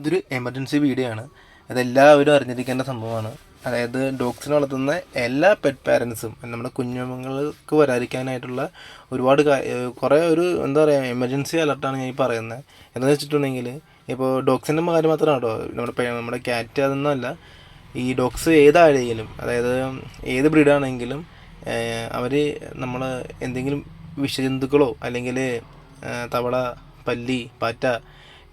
ഇതൊരു emergency video ആണ് അതെല്ലാവരും അറിഞ്ഞിരിക്കേണ്ട സംഭവമാണ്. അതായത് ഡോഗ്സിനെ വളർത്തുന്ന എല്ലാ പെറ്റ് പാരൻസും നമ്മുടെ കുഞ്ഞുങ്ങൾക്ക് വരാതിരിക്കാനായിട്ടുള്ള ഒരുപാട് കുറേ ഒരു എന്താ പറയുക എമർജൻസി അലർട്ടാണ് ഞാൻ ഈ പറയുന്നത് എന്താണെന്ന് വെച്ചിട്ടുണ്ടെങ്കിൽ ഇപ്പോൾ ഡോഗ്സിന്റെ കാര്യം മാത്രമാണ് കേട്ടോ നമ്മുടെ നമ്മുടെ ക്യാറ്റ് അതൊന്നുമല്ല ഈ ഡോഗ്സ് ഏതാണെങ്കിലും അതായത് ഏത് ബ്രീഡാണെങ്കിലും അവർ നമ്മൾ എന്തെങ്കിലും വിഷജന്തുക്കളോ അല്ലെങ്കിൽ തവള പല്ലി പാറ്റ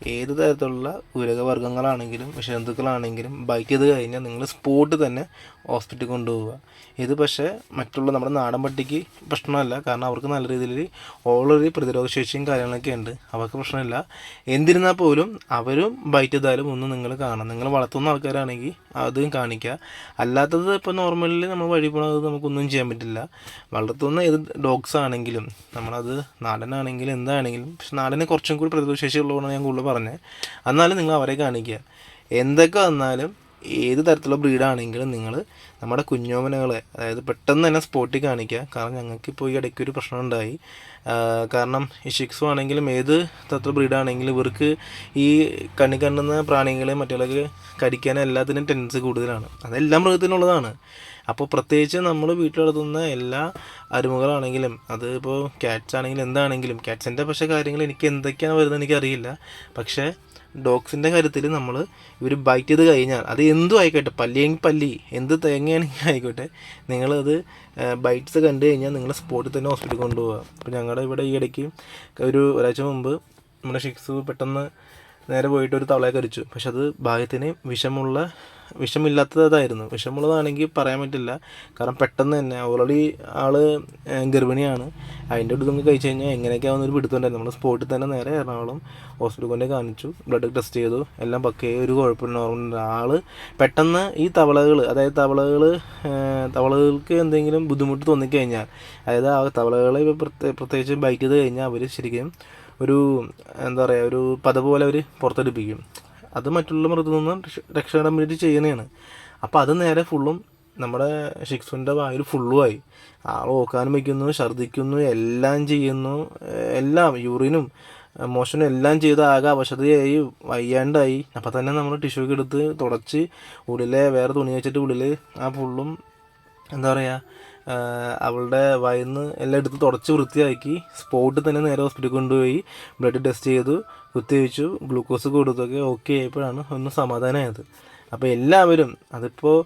ഏത് തരത്തിലുള്ള ഉരകവർഗങ്ങളാണെങ്കിലും വിഷജന്തുക്കളാണെങ്കിലും ബൈക്ക് ചെയ്ത് കഴിഞ്ഞാൽ നിങ്ങൾ സ്പോട്ട് തന്നെ ഹോസ്പിറ്റലിൽ കൊണ്ടുപോവുക. ഇത് പക്ഷേ മറ്റുള്ള നമ്മുടെ നാടൻ പട്ടിക്ക് പ്രശ്നമല്ല. കാരണം അവർക്ക് നല്ല രീതിയിൽ ഓൾറെഡി പ്രതിരോധ ശേഷിയും കാര്യങ്ങളൊക്കെ ഉണ്ട്. അവർക്ക് പ്രശ്നമില്ല. എന്തിരുന്നാൽ പോലും അവരും ബൈറ്റ് ചെയ്താലും ഒന്ന് നിങ്ങൾ കാണാം. നിങ്ങൾ വളർത്തുന്ന ആൾക്കാരാണെങ്കിൽ അതും കാണിക്കുക. അല്ലാത്തത് ഇപ്പോൾ നോർമലി നമ്മൾ വഴി പോണത് നമുക്കൊന്നും ചെയ്യാൻ പറ്റില്ല. വളർത്തുന്ന ഏത് ഡോഗ്സ് ആണെങ്കിലും നമ്മളത് നാടനാണെങ്കിലും എന്താണെങ്കിലും പക്ഷെ നാടന് കുറച്ചും കൂടി പ്രതിരോധ ശേഷി ഉള്ളതാണ് ഞാൻ കൂടുതൽ പറഞ്ഞത് എന്നാലും നിങ്ങൾ അവരെ കാണിക്കുക. എന്തൊക്കെ വന്നാലും ഏത് തരത്തിലുള്ള ബ്രീഡാണെങ്കിലും നിങ്ങൾ നമ്മുടെ കുഞ്ഞോമനകളെ അതായത് പെട്ടെന്ന് തന്നെ സ്പോട്ടിൽ കാണിക്കുക. കാരണം ഞങ്ങൾക്ക് ഇപ്പോൾ ഈ ഇടയ്ക്ക് ഒരു പ്രശ്നം ഉണ്ടായി. കാരണം ഷിക്സു ആണെങ്കിലും ഏത് തരത്തിലുള്ള ബ്രീഡാണെങ്കിലും ഇവർക്ക് ഈ കണ്ണി കണ്ടുന്ന പ്രാണികളെ മറ്റുള്ളവർക്ക് കടിക്കാനും എല്ലാത്തിനും ടെൻഡൻസി കൂടുതലാണ്. അതെല്ലാം മൃഗത്തിനുള്ളതാണ്. അപ്പോൾ പ്രത്യേകിച്ച് നമ്മൾ വീട്ടിൽ എല്ലാ അരുമകളാണെങ്കിലും അത് ഇപ്പോൾ ക്യാറ്റ്സ് ആണെങ്കിലും എന്താണെങ്കിലും ക്യാറ്റ്സിന്റെ പക്ഷേ കാര്യങ്ങൾ എനിക്ക് എന്തൊക്കെയാണ് വരുന്നത് എനിക്കറിയില്ല. പക്ഷേ ഡോഗ്സിന്റെ കാര്യത്തിൽ നമ്മൾ ഇവർ ബൈറ്റ് ചെയ്ത് കഴിഞ്ഞാൽ അത് എന്തും ആയിക്കോട്ടെ പല്ലിയെങ്കിൽ പല്ലി എന്ത് തേങ്ങയാണെങ്കിൽ ആയിക്കോട്ടെ നിങ്ങളത് ബൈറ്റ്സ് കണ്ടു കഴിഞ്ഞാൽ നിങ്ങൾ സ്പോട്ടിൽ തന്നെ ഹോസ്പിറ്റലിൽ കൊണ്ടുപോകുക അപ്പോൾ ഞങ്ങളുടെ ഇവിടെ ഈ ഇടയ്ക്ക് ഒരു ഒരാഴ്ച മുമ്പ് നമ്മുടെ ഷിക്സ് പെട്ടെന്ന് നേരെ പോയിട്ട് ഒരു തവളയെ കരിച്ചു പക്ഷെ അത് ഭാഗ്യത്തിന് വിഷമുള്ള വിഷമില്ലാത്തതായിരുന്നു. വിഷമുള്ളതാണെങ്കിൽ പറയാൻ പറ്റില്ല. കാരണം പെട്ടെന്ന് തന്നെ ഓൾറെഡി ആൾ ഗർഭിണിയാണ്. അതിന്റെ അടുത്ത് നമുക്ക് കഴിച്ചു കഴിഞ്ഞാൽ എങ്ങനെയൊക്കെ ആവുന്ന ഒരു പിടുത്തുണ്ടായിരുന്നു നമ്മൾ സ്പോട്ടിൽ തന്നെ നേരെ എറണാകുളം ഹോസ്പിറ്റലിൽ കൊണ്ടേ കാണിച്ചു. ബ്ലഡ് ടെസ്റ്റ് ചെയ്തു. എല്ലാം പക്കേ ഒരു കുഴപ്പമില്ല നോർമൽ ആൾ പെട്ടെന്ന് ഈ തവളകൾ അതായത് തവളകൾ തവളകൾക്ക് എന്തെങ്കിലും ബുദ്ധിമുട്ട് തോന്നിക്കഴിഞ്ഞാൽ അതായത് ആ തവളകളെ പ്രത്യേ- പ്രത്യേകിച്ച് ബൈക്ക് ചെയ്ത് കഴിഞ്ഞാൽ അവർ ശരിക്കും ഒരു എന്താ പറയുക ഒരു പത പോലെ അവർ പുറത്തെടുപ്പിക്കും. അത് മറ്റുള്ള മൃഗത്തിൽ നിന്ന് രക്ഷ- രക്ഷപ്പെടാൻ വേണ്ടി ചെയ്യുന്നതാണ്. അപ്പോൾ അത് നേരെ ഫുള്ളും നമ്മുടെ ഷിക്സുവിന്റെ വായിൽ ഫുള്ളുമായി. ആൾ ഓക്കാനും വയ്ക്കുന്നു ഛർദ്ദിക്കുന്നു എല്ലാം ചെയ്യുന്നു. എല്ലാം യൂറിനും മോഷനും എല്ലാം ചെയ്ത് ആകെ അവശതയായി വയ്യാണ്ടായി. അപ്പം തന്നെ നമ്മൾ ടിഷ്യൂക്ക് എടുത്ത് തുടച്ച് ഉള്ളിലെ വേറെ തുണി വെച്ചിട്ട് ഉള്ളിൽ ആ ഫുള്ളും എന്താ പറയുക അവളുടെ വയന്ന് എല്ലാം എടുത്ത് തുടച്ച് വൃത്തിയാക്കി സ്പോട്ടിൽ തന്നെ നേരെ ഹോസ്പിറ്റലിൽ കൊണ്ടുപോയി. ബ്ലഡ് ടെസ്റ്റ് ചെയ്തു കുത്തിവെച്ചു ഗ്ലൂക്കോസ് കൊടുത്തൊക്കെ ഓക്കെ ആയപ്പോഴാണ് ഒന്ന് സമാധാനമായത് അപ്പോൾ എല്ലാവരും അതിപ്പോൾ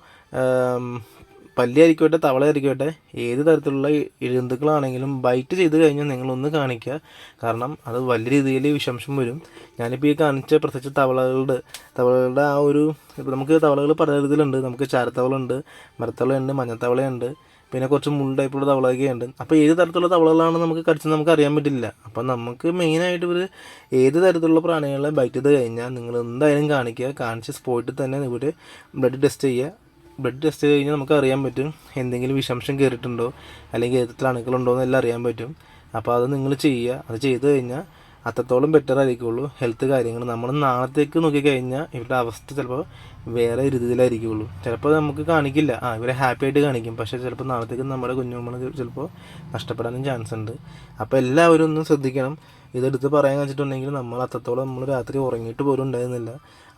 പല്ലിയായിരിക്കോട്ടെ തവളയായിരിക്കോട്ടെ ഏത് തരത്തിലുള്ള ഇഴന്തുക്കളാണെങ്കിലും ബൈറ്റ് ചെയ്ത് കഴിഞ്ഞാൽ നിങ്ങളൊന്ന് കാണിക്കുക. കാരണം അത് വലിയ രീതിയിൽ വിഷംശം വരും. ഞാനിപ്പോൾ ഈ കാണിച്ച പ്രത്യേകിച്ച് തവളകളുടെ തവളകളുടെ ആ ഒരു ഇപ്പോൾ നമുക്ക് തവളകൾ പല തരത്തിലുണ്ട്. നമുക്ക് ചാരത്തവളുണ്ട് മരത്തവളയുണ്ട് മഞ്ഞത്തവളയുണ്ട് പിന്നെ കുറച്ച് മുൾ ടൈപ്പുള്ള തവളയൊക്കെ ഉണ്ട്. അപ്പോൾ ഏത് തരത്തിലുള്ള തവളകളാണ് നമുക്ക് കടിച്ചു നമുക്ക് അറിയാൻ പറ്റില്ല. അപ്പോൾ നമുക്ക് മെയിനായിട്ട് ഇവർ ഏത് തരത്തിലുള്ള പ്രാണികളെ ബൈറ്റ് ചെയ്ത് കഴിഞ്ഞാൽ നിങ്ങൾ എന്തായാലും കാണിക്കുക. കാണിച്ച് സ്പോട്ടിൽ തന്നെ ഇവർ ബ്ലഡ് ടെസ്റ്റ് ചെയ്യുക. ബ്ലഡ് ടെസ്റ്റ് ചെയ്ത് കഴിഞ്ഞാൽ നമുക്ക് അറിയാൻ പറ്റും എന്തെങ്കിലും വിഷാംശം കയറിയിട്ടുണ്ടോ അല്ലെങ്കിൽ ഏതത്തിൽ അണുക്കളുണ്ടോ എന്നെല്ലാം അറിയാൻ പറ്റും. അപ്പോൾ അത് നിങ്ങൾ ചെയ്യുക. അത് ചെയ്ത് കഴിഞ്ഞാൽ അത്രത്തോളം ബെറ്റർ ആയിരിക്കുള്ളൂ. ഹെൽത്ത് കാര്യങ്ങൾ നമ്മൾ നാളത്തേക്ക് നോക്കിക്കഴിഞ്ഞാൽ ഇവരുടെ അവസ്ഥ ചിലപ്പോൾ വേറെ രീതിയിലായിരിക്കുള്ളൂ. ചിലപ്പോൾ നമുക്ക് കാണിക്കില്ല. ആ ഇവരെ ഹാപ്പി ആയിട്ട് കാണിക്കും. പക്ഷേ ചിലപ്പോൾ നാളത്തേക്ക് നമ്മുടെ കുഞ്ഞുമ്മൾ ചിലപ്പോൾ നഷ്ടപ്പെടാനും ചാൻസ് ഉണ്ട്. അപ്പോൾ എല്ലാവരും ഒന്ന് ശ്രദ്ധിക്കണം. ഇതെടുത്ത് പറയാൻ വെച്ചിട്ടുണ്ടെങ്കിൽ നമ്മൾ അത്രത്തോളം നമ്മൾ രാത്രി ഉറങ്ങിയിട്ട് പോലും ഉണ്ടായിരുന്നില്ല.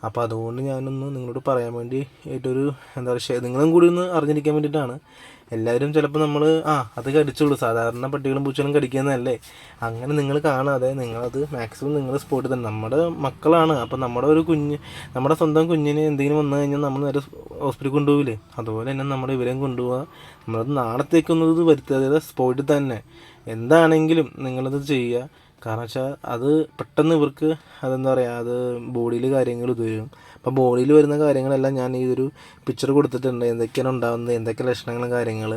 അപ്പോൾ അതുകൊണ്ട് ഞാനൊന്ന് നിങ്ങളോട് പറയാൻ വേണ്ടി ഏറ്റൊരു എന്താ പറയുക നിങ്ങളും കൂടി ഒന്ന് അറിഞ്ഞിരിക്കാൻ വേണ്ടിയിട്ടാണ്. എല്ലാവരും ചിലപ്പോൾ നമ്മൾ ആ അത് കടിച്ചോളൂ. സാധാരണ പട്ടികളും പൂച്ചകളും കടിക്കുന്നതല്ലേ? അങ്ങനെ നിങ്ങൾ കാണാതെ നിങ്ങളത് മാക്സിമം നിങ്ങൾ സ്പോട്ടിൽ തന്നെ നമ്മുടെ മക്കളാണ്. അപ്പം നമ്മുടെ ഒരു കുഞ്ഞ് നമ്മുടെ സ്വന്തം കുഞ്ഞിന് എന്തെങ്കിലും വന്നു കഴിഞ്ഞാൽ നമ്മൾ നേരെ ഹോസ്പിറ്റലിൽ കൊണ്ടുപോകില്ലേ അതുപോലെ തന്നെ നമ്മുടെ ഇവരെയും കൊണ്ടുപോകുക നമ്മളത് നാളത്തേക്കൊന്നും ഇത് വരുത്താതെ സ്പോട്ടിൽ തന്നെ. എന്താണെങ്കിലും നിങ്ങളത് ചെയ്യുക. കാരണം വെച്ചാൽ അത് പെട്ടെന്ന് ഇവർക്ക് അതെന്താ പറയുക അത് ബോഡിയിൽ കാര്യങ്ങൾ ഇത് വരും അപ്പോൾ ബോഡിയിൽ വരുന്ന കാര്യങ്ങളെല്ലാം ഞാൻ ഈ ഒരു പിക്ചർ കൊടുത്തിട്ടുണ്ട്. എന്തൊക്കെയാണ് ഉണ്ടാകുന്നത് എന്തൊക്കെ ലക്ഷണങ്ങളും കാര്യങ്ങൾ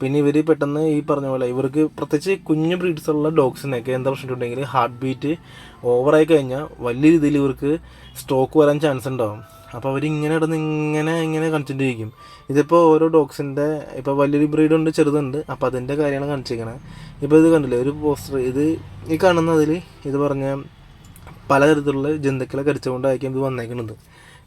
പിന്നെ ഇവർ പെട്ടെന്ന് ഈ പറഞ്ഞ പോലെ ഇവർക്ക് പ്രത്യേകിച്ച് കുഞ്ഞു ബ്രീഡ്സുള്ള ഡോഗ്സിനൊക്കെ എന്താ പ്രശ്നമുണ്ടെങ്കിൽ ഹാർട്ട് ബീറ്റ് ഓവറായി കഴിഞ്ഞാൽ വലിയ രീതിയിൽ ഇവർക്ക് സ്ട്രോക്ക് വരാൻ ചാൻസ് ഉണ്ടാവും. അപ്പോൾ അവരിങ്ങനെ ഇടന്ന് ഇങ്ങനെ ഇങ്ങനെ കാണിച്ചിട്ടിരിക്കും ഇതിപ്പോൾ ഓരോ ഡോഗ്സിന്റെ ഇപ്പോൾ വലിയൊരു ബ്രീഡുണ്ട് ചെറുതുണ്ട്. അപ്പോൾ അതിന്റെ കാര്യങ്ങൾ കാണിച്ചിരിക്കണേ. ഇപ്പോൾ ഇത് കണ്ടില്ലേ ഒരു പോസ്റ്റർ ഇത് ഈ കാണുന്നതിൽ ഇത് പറഞ്ഞ പലതരത്തിലുള്ള ജന്തുക്കളെ കടിച്ചുകൊണ്ടായിരിക്കും ഇത് വന്നേക്കുന്നത്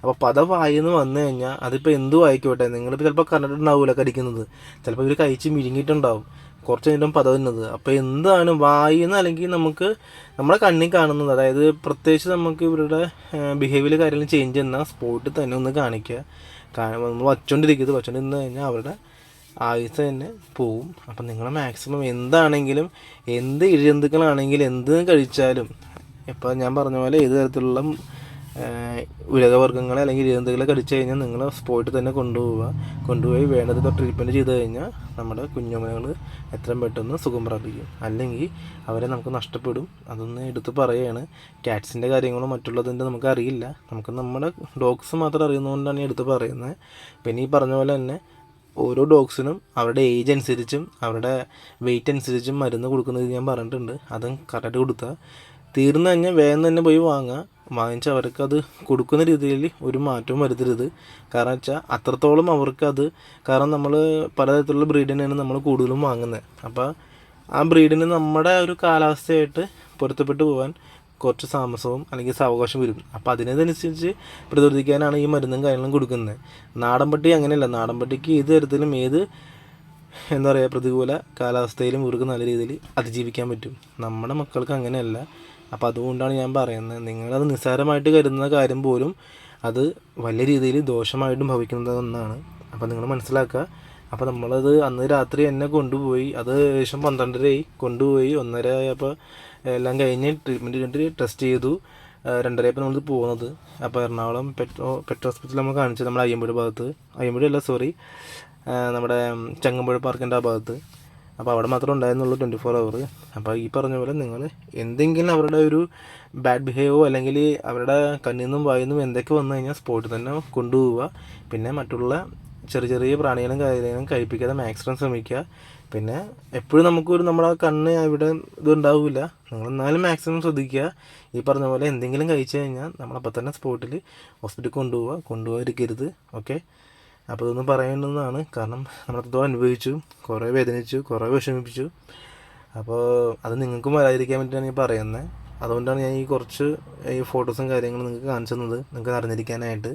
അപ്പോൾ പദ വായിന്ന് വന്നു കഴിഞ്ഞാൽ അതിപ്പോൾ എന്തും ആയിക്കോട്ടെ നിങ്ങളിപ്പോൾ ചിലപ്പോൾ കണ്ടിട്ടുണ്ടാവില്ല കടിക്കുന്നത്. ചിലപ്പോൾ ഇവർ കഴിച്ച് മിഴുങ്ങിയിട്ടുണ്ടാവും. കുറച്ച് നേരം പതവുന്നത് അപ്പോൾ എന്താണ് വായിന്ന് അല്ലെങ്കിൽ നമുക്ക് നമ്മുടെ കണ്ണിൽ കാണുന്നത്? അതായത് പ്രത്യേകിച്ച് നമുക്ക് ഇവരുടെ ബിഹേവിയർ കാര്യങ്ങൾ ചേഞ്ച് ചെയ്യുന്ന സ്പോട്ടിൽ തന്നെ ഒന്ന് കാണിക്കുക. നമ്മൾ വച്ചുകൊണ്ടിരിക്കുന്നത് വച്ചുകൊണ്ടിരുന്ന് കഴിഞ്ഞാൽ അവരുടെ ആയുസ് തന്നെ പോവും. അപ്പം നിങ്ങൾ മാക്സിമം എന്താണെങ്കിലും എന്ത് ഇഴജന്തുക്കളാണെങ്കിലും എന്ത് കഴിച്ചാലും ഇപ്പോൾ ഞാൻ പറഞ്ഞ പോലെ ഏത് തരത്തിലുള്ള ഉലകവർഗങ്ങളെ അല്ലെങ്കിൽ ഇഴജന്തുക്കളെ കടിച്ചു കഴിഞ്ഞാൽ നിങ്ങൾ സ്പോട്ടിൽ തന്നെ കൊണ്ടുപോവുക. കൊണ്ടുപോയി വേണ്ടത് ട്രീറ്റ്മെന്റ് ചെയ്ത് കഴിഞ്ഞാൽ നമ്മുടെ കുഞ്ഞുമലകൾ എത്രയും പെട്ടെന്ന് സുഖം പ്രാപിക്കും. അല്ലെങ്കിൽ അവരെ നമുക്ക് നഷ്ടപ്പെടും. അതൊന്ന് എടുത്ത് പറയുകയാണ് ക്യാറ്റ്സിന്റെ കാര്യങ്ങളും മറ്റുള്ളതിന്റെ നമുക്ക് അറിയില്ല. നമുക്ക് നമ്മുടെ ഡോഗ്സ് മാത്രം അറിയുന്നതുകൊണ്ടാണ് എടുത്ത് പറയുന്നത്. പിന്നെ ഈ പറഞ്ഞ പോലെ തന്നെ ഓരോ ഡോഗ്സിനും അവരുടെ ഏജ് അനുസരിച്ചും അവരുടെ വെയിറ്റ് അനുസരിച്ചും മരുന്ന് കൊടുക്കുന്നത് ഞാൻ പറഞ്ഞിട്ടുണ്ട്. അതും കറക്റ്റ് കൊടുത്താൽ തീർന്നു കഴിഞ്ഞാൽ വേഗം തന്നെ പോയി വാങ്ങുക. വാങ്ങിച്ച് അവർക്കത് കൊടുക്കുന്ന രീതിയിൽ ഒരു മാറ്റവും വരുത്തരുത്. കാരണം വെച്ചാൽ അത്രത്തോളം അവർക്കത് കാരണം നമ്മൾ പലതരത്തിലുള്ള ബ്രീഡിനെയാണ് നമ്മൾ കൂടുതലും വാങ്ങുന്നത്. അപ്പോൾ ആ ബ്രീഡിന് നമ്മുടെ ഒരു കാലാവസ്ഥയായിട്ട് പൊരുത്തപ്പെട്ടു പോകാൻ കുറച്ച് താമസവും അല്ലെങ്കിൽ സാവകാശം വരും. അപ്പോൾ അതിനനുസരിച്ച് പ്രതിരോധിക്കാനാണ് ഈ മരുന്നും കാര്യങ്ങളും കൊടുക്കുന്നത്. നാടൻ പട്ടി അങ്ങനെയല്ല. നാടൻ പട്ടിക്ക് ഏത് തരത്തിലും ഏത് എന്താ പറയുക പ്രതികൂല കാലാവസ്ഥയിലും ഇവർക്ക് നല്ല രീതിയിൽ അതിജീവിക്കാൻ പറ്റും. നമ്മുടെ മക്കൾക്ക് അങ്ങനെയല്ല. അപ്പോൾ അതുകൊണ്ടാണ് ഞാൻ പറയുന്നത്. നിങ്ങളത് നിസ്സാരമായിട്ട് കരുതുന്ന കാര്യം പോലും അത് വലിയ രീതിയിൽ ദോഷമായിട്ടും ഭവിക്കുന്നത് ഒന്നാണ് അപ്പോൾ നിങ്ങൾ മനസ്സിലാക്കുക. അപ്പോൾ നമ്മളത് അന്ന് രാത്രി എന്നെ കൊണ്ടുപോയി അത് ഏകദേശം പന്ത്രണ്ടരയായി കൊണ്ടുപോയി ഒന്നര ആയപ്പോൾ എല്ലാം കഴിഞ്ഞ് ട്രീറ്റ്മെന്റ് കഴിഞ്ഞിട്ട് ടെസ്റ്റ് ചെയ്തു. രണ്ടരയപ്പോൾ നമ്മൾ പോകുന്നത് അപ്പോൾ എറണാകുളം പെട്രോ പെട്രോ ഹോസ്പിറ്റൽ നമ്മൾ കാണിച്ചത് നമ്മുടെ അയ്യമ്പുഴ ഭാഗത്ത്. അയ്യമ്പുഴ അല്ല സോറി നമ്മുടെ ചങ്ങമ്പുഴ പാർക്കിന്റെ ആ ഭാഗത്ത്. അപ്പോൾ അവിടെ മാത്രമേ ഉണ്ടായിരുന്നുള്ളൂ ട്വന്റി ഫോർ അവർ അപ്പോൾ ഈ പറഞ്ഞ പോലെ നിങ്ങൾ എന്തെങ്കിലും അവരുടെ ഒരു ബാഡ് ബിഹേവോ അല്ലെങ്കിൽ അവരുടെ കണ്ണിൽ നിന്നും വായിൽ നിന്നും എന്തൊക്കെ വന്നു കഴിഞ്ഞാൽ സ്പോട്ടിൽ തന്നെ കൊണ്ടുപോവുക. പിന്നെ മറ്റുള്ള ചെറിയ ചെറിയ പ്രാണികളും കാര്യങ്ങളും കഴിപ്പിക്കാതെ മാക്സിമം ശ്രമിക്കുക. പിന്നെ എപ്പോഴും നമുക്കൊരു നമ്മുടെ കണ്ണ് അവിടെ ഇതുണ്ടാവില്ല നിങ്ങൾ എന്നാലും മാക്സിമം ശ്രദ്ധിക്കുക. ഈ പറഞ്ഞ പോലെ എന്തെങ്കിലും കഴിച്ചു കഴിഞ്ഞാൽ നമ്മളപ്പോൾ തന്നെ സ്പോട്ടിൽ ഹോസ്പിറ്റലിൽ കൊണ്ടുപോവുക. കൊണ്ടുപോകാതിരിക്കരുത്. ഓക്കെ അപ്പോൾ ഇതൊന്നും പറയേണ്ടതാണ് കാരണം നമ്മളത്രത്തോളം അനുഭവിച്ചു കുറേ വേദനിച്ചു കുറേ വിഷമിപ്പിച്ചു. അപ്പോൾ അത് നിങ്ങൾക്കും വരാതിരിക്കാൻ വേണ്ടിയിട്ടാണ് ഞാൻ പറയുന്നത്. അതുകൊണ്ടാണ് ഞാൻ ഈ കുറച്ച് ഈ ഫോട്ടോസും കാര്യങ്ങളും നിങ്ങൾക്ക് കാണിച്ചു തന്നത്. നിങ്ങൾക്ക് അറിഞ്ഞിരിക്കാനായിട്ട്.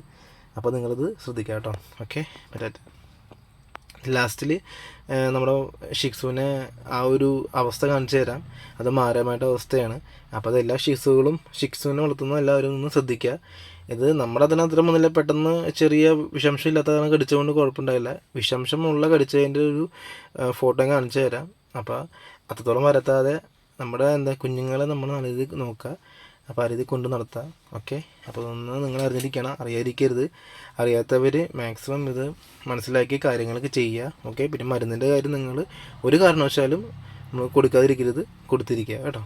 അപ്പോൾ നിങ്ങളിത് ശ്രദ്ധിക്കാം കേട്ടോ ഓക്കെ? പറ്റാറ്റ ലാസ്റ്റിൽ നമ്മുടെ ഷിക്സുവിനെ ആ ഒരു അവസ്ഥ കാണിച്ചു തരാം. അത് മാരമായിട്ട് അവസ്ഥയാണ്. അപ്പോൾ അത് എല്ലാ ഷിക്സുകളും ഷിക്സുവിനെ വളർത്തുന്ന എല്ലാവരും ഒന്ന് ശ്രദ്ധിക്കുക ഇത് നമ്മുടെ അതിനകത്ത് ഒന്നുമില്ല പെട്ടെന്ന് ചെറിയ വിഷാംശം ഇല്ലാത്ത കാരണം കടിച്ചുകൊണ്ട് കുഴപ്പമുണ്ടായില്ല. വിഷാംശം ഉള്ള കടിച്ചതിന്റെ ഒരു ഫോട്ടോ കാണിച്ചു തരാം. അപ്പോൾ അത്രത്തോളം വരത്താതെ നമ്മുടെ എന്താ കുഞ്ഞുങ്ങളെ നമ്മൾ നല്ല രീതിയിൽ നോക്കുക അപ്പോൾ ആ രീതി കൊണ്ട് നടത്താം. ഓക്കെ അപ്പോൾ ഒന്ന് നിങ്ങൾ അറിഞ്ഞിരിക്കണം. അറിയാതിരിക്കരുത്. അറിയാത്തവർ മാക്സിമം ഇത് മനസ്സിലാക്കി കാര്യങ്ങളൊക്കെ ചെയ്യുക ഓക്കെ പിന്നെ മരുന്നിന്റെ കാര്യം നിങ്ങൾ ഒരു കാരണവശാലും നമ്മൾ കൊടുക്കാതിരിക്കരുത്. കൊടുത്തിരിക്കുക കേട്ടോ.